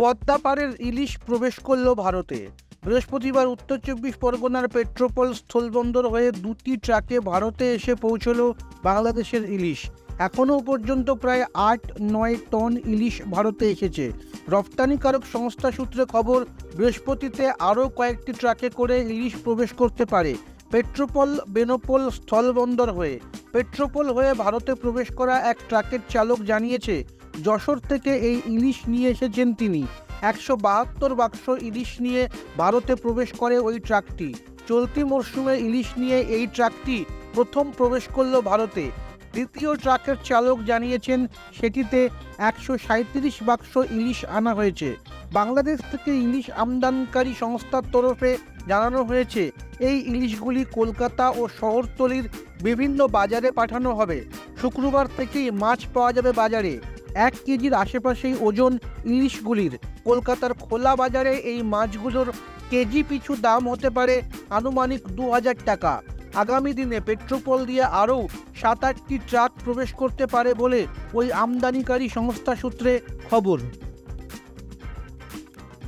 পদ্মাপাড়ের ইলিশ প্রবেশ করল ভারতে। বৃহস্পতিবার উত্তর চব্বিশ পরগনার পেট্রোপল স্থলবন্দর হয়ে দুটি ট্রাকে ভারতে এসে পৌঁছল বাংলাদেশের ইলিশ। এখনও পর্যন্ত প্রায় আট, নয় টন ইলিশ ভারতে এসেছে। রপ্তানিকারক সংস্থা সূত্রে খবর, বৃহস্পতিতে আরও কয়েকটি ট্রাকে করে ইলিশ প্রবেশ করতে পারে পেট্রোপল বেনোপল স্থলবন্দর হয়ে। পেট্রোপল হয়ে ভারতে প্রবেশ করা এক ট্রাকের চালক জানিয়েছে যশোর থেকে এই ইলিশ নিয়ে এসেছেন তিনি। একশো বাহাত্তর বাক্স ইলিশ নিয়ে ভারতে প্রবেশ করে ওই ট্রাকটি। চলতি মরশুমে ইলিশ নিয়ে এই ট্রাকটি প্রথম প্রবেশ করল ভারতে। দ্বিতীয় ট্রাকের চালক জানিয়েছেন, সেটিতে একশো সাঁত্রিশ বাক্স ইলিশ আনা হয়েছে। বাংলাদেশ থেকে ইলিশ আমদানকারী সংস্থার তরফে জানানো হয়েছে, এই ইলিশগুলি কলকাতা ও শহরতলির বিভিন্ন বাজারে পাঠানো হবে। শুক্রবার থেকেই মাছ পাওয়া যাবে বাজারে। এক কেজির আশেপাশেই ওজন ইলিশগুলির। কলকাতার খোলা বাজারে এই মাছগুলোর কেজি পিছু দাম হতে পারে আনুমানিক দু হাজার টাকা। আগামী দিনে পেট্রোপল দিয়ে আরও সাত আটটি ট্রাক প্রবেশ করতে পারে বলে ওই আমদানিকারী সংস্থা সূত্রে খবর।